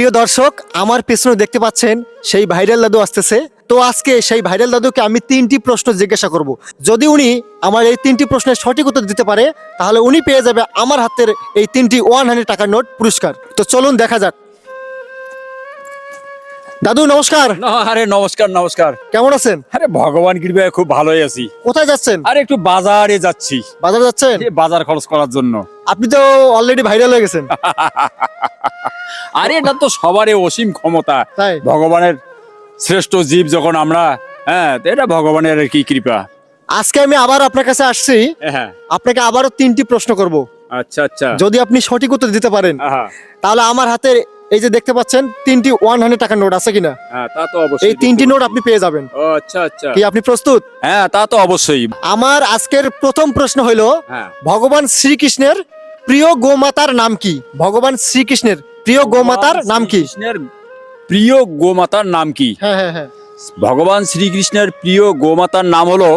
প্রিয় দর্শক, আমার পেছনে দেখতে পাচ্ছেন সেই ভাইরাল দাদু আসতেছে। তো আজকে সেই ভাইরাল দাদুকে আমি তিনটি প্রশ্ন জিজ্ঞাসা করব। যদি উনি আমার এই তিনটি প্রশ্নের সঠিক উত্তর দিতে পারে, তাহলে উনি পেয়ে যাবে আমার হাতের এই তিনটি ওয়ান হান্ড্রেড টাকার নোট পুরস্কার। তো চলুন দেখা যাক। দাদু নমস্কার। না, আরে নমস্কার নমস্কার। কেমন আছেন? আরে ভগবান কৃপায় খুব ভালোই আছি। কোথায় যাচ্ছেন? আরে একটু বাজারে যাচ্ছি। বাজার যাচ্ছেন? এই বাজার খরচ করার জন্য। আপনি তো অলরেডি ভাইরাল হয়ে গেছেন। আরে এটা তো সবারই অসীম ক্ষমতা। তাই? ভগবানের শ্রেষ্ঠ জীব যখন আমরা হ্যাঁ তো এটা ভগবানের আর কি কৃপা। আজকে আমি আবার আপনার কাছে আসছি। হ্যাঁ আপনাকে আবারও তিনটি প্রশ্ন করব। আচ্ছা আচ্ছা। যদি আপনি সঠিক উত্তর দিতে পারেন আহা, তাহলে আমার হাতে এই যে দেখতে পাচ্ছেন তিনটি ওয়ান হান্ড্রেড টাকার নোট আছে কিনা? হ্যাঁ তা তো অবশ্যই এই তিনটি নোট আপনি পেয়ে যাবেন। আচ্ছা আচ্ছা। কি আপনি প্রস্তুত? হ্যাঁ তা তো অবশ্যই। আমার আজকের প্রথম প্রশ্ন হইল হ্যাঁ। ভগবান শ্রীকৃষ্ণের প্রিয় গোমাতার নাম কি? ভগবান শ্রীকৃষ্ণের প্রিয় গোমাতার নাম কি? শ্রীকৃষ্ণের প্রিয় গোমাতার নাম কি? হ্যাঁ হ্যাঁ হ্যাঁ। ভগবান শ্রীকৃষ্ণের প্রিয় গোমাতার নাম হলো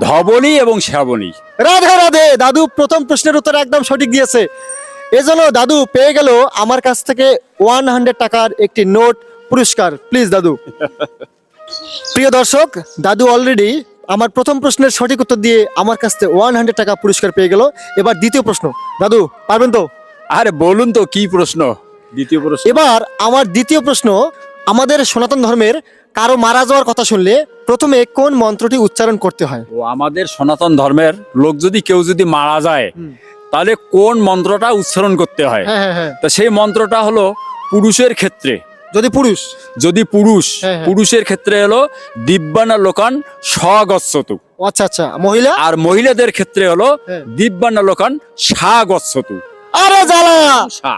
ধবনী এবং শ্রাবণী। রাধে রাধে। দাদু প্রথম প্রশ্নের উত্তর একদম সঠিক দিয়েছে। এজন্য দাদু পেয়ে গেল আমার কাছ থেকে ওয়ান হান্ড্রেড টাকার একটি নোট পুরস্কার। প্লিজ দাদু। প্রিয় দর্শক দাদু অলরেডি আমার প্রথম প্রশ্নের সঠিক উত্তর দিয়ে আমার কাছ থেকে ওয়ান হান্ড্রেড টাকা পুরস্কার পেয়ে গেল। এবার দ্বিতীয় প্রশ্ন। দাদু পারবেন তো? আরে বলুন তো কি প্রশ্ন? দ্বিতীয় প্রশ্ন। এবার আমার দ্বিতীয় প্রশ্ন আমাদের সনাতন ধর্মের কারও মারা যাওয়ার কথা শুনলে প্রথমে কোন মন্ত্রটি উচ্চারণ করতে হয়? ও আমাদের সনাতন ধর্মের লোক যদি কেউ যদি মারা যায়। তাহলে কোন মন্ত্রটা উচ্চারণ করতে হয়? হ্যাঁ হ্যাঁ হ্যাঁ। তা সেই মন্ত্রটা হলো পুরুষের ক্ষেত্রে। যদি পুরুষ। যদি পুরুষ। পুরুষের ক্ষেত্রে হলো দিব্যানা লোকান স্বগচ্ছতু। আচ্ছা আচ্ছা। মহিলা? আর মহিলাদের ক্ষেত্রে হলো। দিব্যানা লোকান স্বাগচ্ছতু। আরে জ্বালা! সা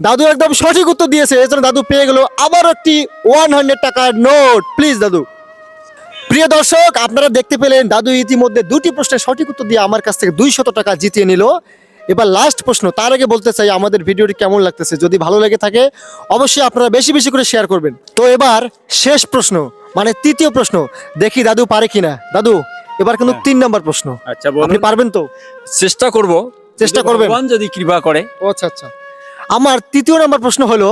দাদু একদম সঠিক উত্তর দিয়েছে এই জন্য দাদু পেয়ে গেল আবার একটি ওয়ান হান্ড্রেড টাকার নোট প্লিজ দাদু। প্রিয় দর্শক আপনারা দেখতে পেলেন দাদু ইতিমধ্যে দুটি প্রশ্নের সঠিক উত্তর দিয়ে আমার কাছ থেকে দুইশত টাকা জিতিয়ে নিল। এবার লাস্ট প্রশ্ন তার আগে বলতে চাই আমাদের ভিডিওটি কেমন লাগতেছে? যদি ভালো লেগে থাকে অবশ্যই আপনারা বেশি বেশি করে শেয়ার করবেন। তো এবার শেষ প্রশ্ন মানে তৃতীয় প্রশ্ন দেখি দাদু পারে কিনা? দাদু এবার কিন্তু হ্যাঁ। তিন নম্বর প্রশ্ন। আচ্ছা আপনি পারবেন তো? চেষ্টা করব। চেষ্টা করবেন? ভগবান যদি কৃপা করে। আচ্ছা আচ্ছা। আমার তৃতীয় নম্বর প্রশ্ন হলো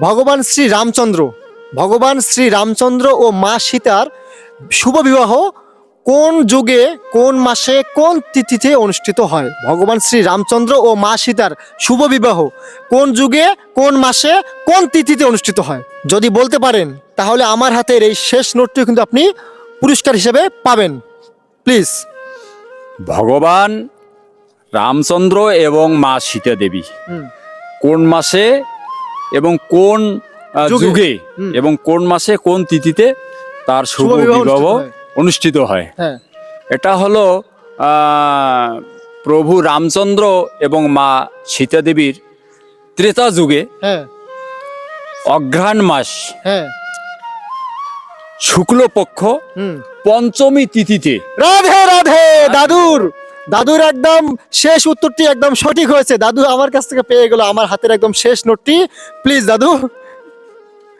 ভগবান শ্রী রামচন্দ্র ভগবান শ্রী রামচন্দ্র ও মা সীতার শুভ বিবাহ কোন যুগে কোন মাসে কোন তিথিতে অনুষ্ঠিত হয়? ভগবান শ্রী রামচন্দ্র ও মা সীতার শুভ বিবাহ কোন যুগে কোন মাসে কোন তিথিতে অনুষ্ঠিত হয়? যদি বলতে পারেন তাহলে আমার হাতের এই শেষ নোটটি কিন্তু আপনি পুরস্কার হিসেবে পাবেন। প্লিজ। ভগবান রামচন্দ্র এবং মা সীতা দেবী কোন মাসে এবং কোন যুগে। এবং কোন মাসে কোন তিথিতে তার শুভ বিবাহ অনুষ্ঠিত হয়। হয়। এটা হলো প্রভু রামচন্দ্র এবং মা সীতা দেবীর ত্রেতা যুগে হ্যাঁ। অঘ্রাণ মাস। হ্যাঁ। শুক্লপক্ষ হুম। পঞ্চমী তিথিতে। রাধে রাধে দাদুর। দাদুর একদম শেষ উত্তরটি একদম সঠিক হয়েছে। দাদু আমার কাছ থেকে পেয়ে গেল আমার হাতের একদম শেষ নোটটি। প্লিজ দাদু।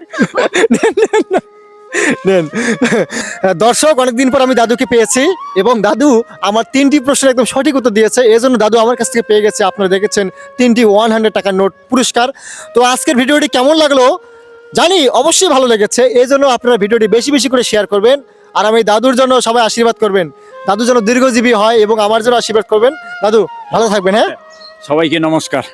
নেন, দর্শক অনেকদিন পর আমি দাদুকে পেয়েছি এবং দাদু আমার তিনটি প্রশ্নের একদম সঠিক উত্তর দিয়েছে। এই জন্য দাদু আমার কাছ থেকে পেয়ে গেছে আপনারা দেখেছেন তিনটি ওয়ান হান্ড্রেড টাকার নোট পুরস্কার। তো আজকের ভিডিওটি কেমন লাগল জানি অবশ্যই ভালো লেগেছে। এই জন্য আপনারা ভিডিওটি বেশি বেশি করে শেয়ার করবেন। আর আমি দাদুর জন্য সবাই আশীর্বাদ করবেন। দাদু যেন দীর্ঘজীবী হয় এবং আমার জন্য আশীর্বাদ করবেন। দাদু ভালো থাকবেন হ্যাঁ? সবাইকে নমস্কার।